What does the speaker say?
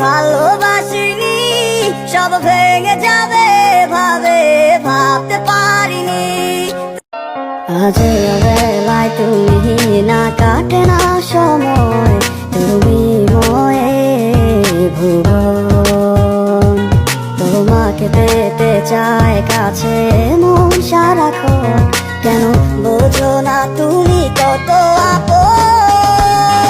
ভালোবাসিনি, সব ভেঙে যাবে, ভাবে, ভাবতে পারিনি। আজ বেলায় তুমি না কাটে না সময়, তুমি ময়ে ভুবন। তোমাকে পেতে চায় কাছে মন সারাক্ষণ। কেন বোঝো না তুমি